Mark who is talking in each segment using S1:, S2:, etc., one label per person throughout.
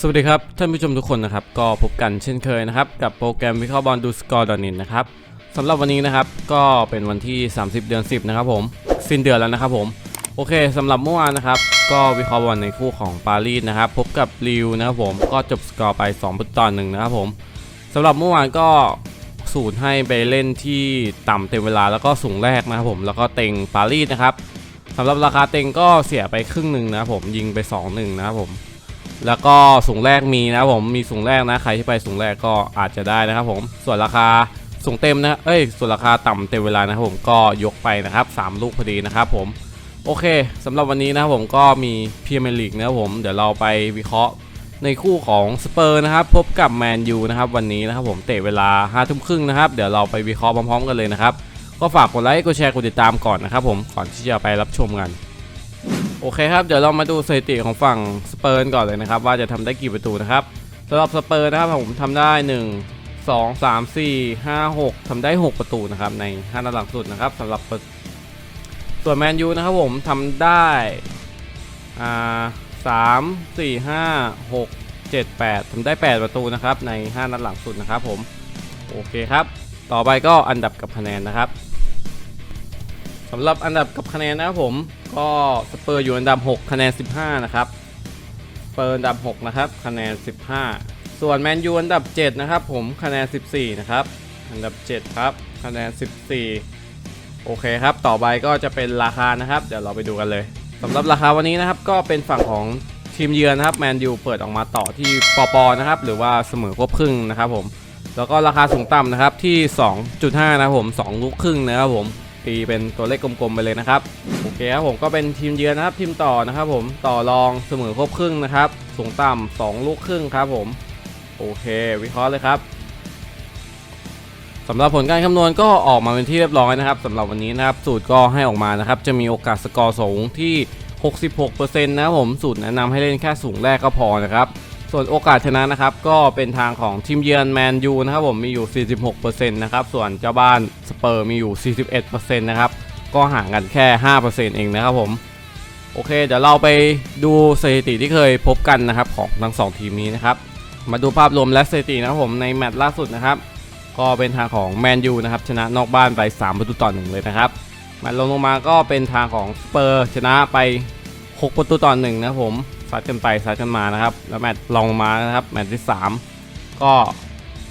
S1: สวัสดีครับ ท่านผู้ชมทุกคนนะครับ ก็พบกันเช่นเคยนะครับ กับโปรแกรมวิเคราะห์บอลดูสกอร์ดอนินนะครับสำหรับวันนี้นะครับก็เป็นวันที่ 30 เดือน 10 นะครับผมสิ้นเดือนแล้วนะครับผมโอเคสำหรับเมื่อวานนะครับ ก็วิเคราะห์บอลในคู่ของปารีสนะครับ พบกับริวนะครับผมก็จบสกอร์ไป2ประตูต่อหนึ่งนะครับผมสำหรับเมื่อวานก็สูตรให้ไปเล่นที่ต่ำเต็มเวลาแล้วก็สูงแรกนะครับผมแล้วก็เต็งปารีสนะครับสำหรับราคาเต็งก็เสียไปครึ่งหนึ่งนะครับผมยิงไป 2-1 นะครับผม แล้วก็สูงแรกมีนะผมมีสูงแรกนะใครที่ไปสูงแรกก็อาจจะได้นะครับผมส่วนราคาสูงเต็มนะเอ้ยส่วนราคาต่ำเต็มเวลานะครับผมก็ยกไปนะครับ 3 ลูกพอดีนะครับผมโอเคสำหรับวันนี้นะครับผมก็มีพรีเมียร์ลีกนะครับผมเดี๋ยวเราไปวิเคราะห์ในคู่ของสเปอร์นะครับพบกับแมนยูนะครับวันนี้นะครับผมเตะเวลา5้าทุ่มครึ่งนะครับเดี๋ยวเราไปวิเคราะห์พร้อมๆกันเลยนะครับก็ฝากกดไลค์กดแชร์กดติดตามก่อนนะครับผมก่อนที่จะไปรับชมกัน โอเคครับ เดี๋ยวเรามาดูสถิติของฝั่งสเปอร์ก่อนเลยนะครับ ว่าจะทำได้กี่ประตูนะครับสำหรับสเปอร์นะครับผมทำได้ 1 2 3 4 5 6ทำได้ 6 ประตูนะครับใน5นัดหลังสุดนะครับสำหรับส่วนแมนยูนะครับผมทำได้อ่าสามสี่ห้าหกเจ็ดแปดทำได้ 8 ประตูนะครับใน 5 นัดหลังสุดนะครับผมโอเคครับ ต่อไปก็อันดับกับคะแนนนะครับสำหรับอันดับกับคะแนนนะครับผม ก็สเปอร์อยู่อันดับ 6 คะแนน 15 นะครับสเปอร์อันดับ 6 นะครับ คะแนน 15 ส่วนแมนยูอันดับ 7 นะครับ ผมคะแนน 14 นะครับ อันดับ 7 ครับ คะแนน 14 โอเคครับ ต่อไปก็จะเป็นราคานะครับ เดี๋ยวเราไปดูกันเลยสำหรับราคาวันนี้นะครับ ก็เป็นฝั่งของทีมเยือนนะครับแมนยูเปิดออกมาต่อที่ปอปอนะครับ หรือว่าเสมอครบครึ่งนะครับผมแล้วก็ราคาสูงต่ำนะครับที่ 2.5 นะครับผม 2 ลูกครึ่งนะครับผม ตีเป็นตัวเลขกลมๆไปเลยนะครับโอเคครับผมก็เป็นทีมเยือนนะครับทีมต่อนะครับผมต่อรองเสมอครบครึ่งนะครับสูงต่ำสองลูกครึ่งครับผมโอเค วิเคราะห์เลยครับสำหรับผลการคำนวณก็ออกมาเป็นที่เรียบร้อยนะครับสำหรับวันนี้นะครับสูตรก็ให้ออกมานะครับจะมีโอกาสสกอร์สูงที่ 66%นะครับผมสูตรแนะนำให้เล่นแค่สูงแรกก็พอนะครับส่วนโอกาสชนะนะครับก็เป็นทางของทีมเยือนแมนยูนะครับผมมีอยู่ 46%นะครับส่วนเจ้าบ้าน เปอร์มีอยู่ 41%นะครับ ก็ห่างกันแค่ 5%เองนะครับผม โอเค เดี๋ยวเราไปดูสถิติที่เคยพบกันนะครับของทั้งสองทีมนี้นะครับ มาดูภาพรวมและสถิตินะครับผมในแมตช์ล่าสุดนะครับ ก็เป็นทางของแมนยูนะครับชนะนอกบ้านไป 3 ประตูต่อหนึ่งเลยนะครับแมตช์ลงลงมาก็เป็นทางของสเปอร์ชนะไป 6 ประตูต่อหนึ่งนะครับผมซัดกันไปซัดกันมานะครับ แล้วแมตช์ลองมานะครับแมตช์ที่ 3 ก็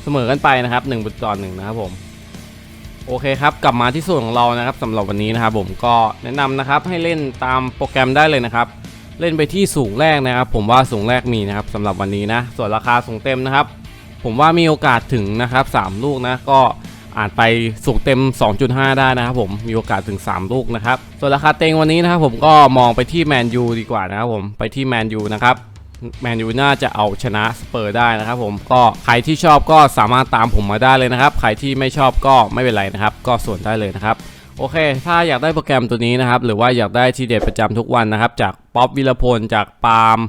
S1: เสมอกันไปนะครับ1ประตูต่อหนึ่งนะครับผม โอเคครับ กลับมาที่ส่วนของเรานะครับสำหรับวันนี้นะครับผมก็แนะนำนะครับให้เล่นตามโปรแกรมได้เลยนะครับ เล่นไปที่สูงแรกนะครับ ผมว่าสูงแรกมีนะครับสำหรับวันนี้นะ ส่วนราคาสูงเต็มนะครับ ผมว่ามีโอกาสถึงนะครับ 3 ลูกนะก็อาจไปสูงเต็ม 2.5 ได้นะครับผมมีโอกาสถึง 3 ลูกนะครับ ส่วนราคาเต็งวันนี้นะครับผมก็มองไปที่แมนยูดีกว่านะครับผมไปที่แมนยูนะครับ แมนยูน่าจะเอาชนะสเปอร์ได้นะครับผมก็ใครที่ชอบก็สามารถตามผมมาได้เลยนะครับ ใครที่ไม่ชอบก็ไม่เป็นไรนะครับ ก็ส่วนได้เลยนะครับโอเค ถ้าอยากได้โปรแกรมตัวนี้นะครับ หรือว่าอยากได้ทีเด็ดประจำทุกวันนะครับ จากป๊อปวิรพล จากปาล์ม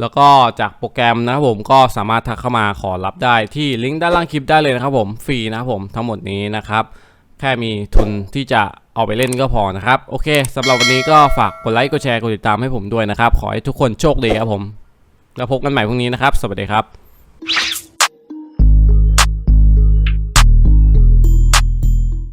S1: แล้วก็จากโปรแกรมนะครับผมก็สามารถทักเข้ามาขอรับได้ที่ลิงก์ด้านล่างคลิปได้เลยนะครับผม ฟรีนะครับผมทั้งหมดนี้นะครับ แค่มีทุนที่จะเอาไปเล่นก็พอนะครับ โอเคสำหรับวันนี้ก็ฝากกดไลค์ กดแชร์ กดติดตามให้ผมด้วยนะครับ ขอให้ทุกคนโชคดีครับผม แล้วพบกันใหม่พรุ่งนี้นะครับ สวัสดีครับ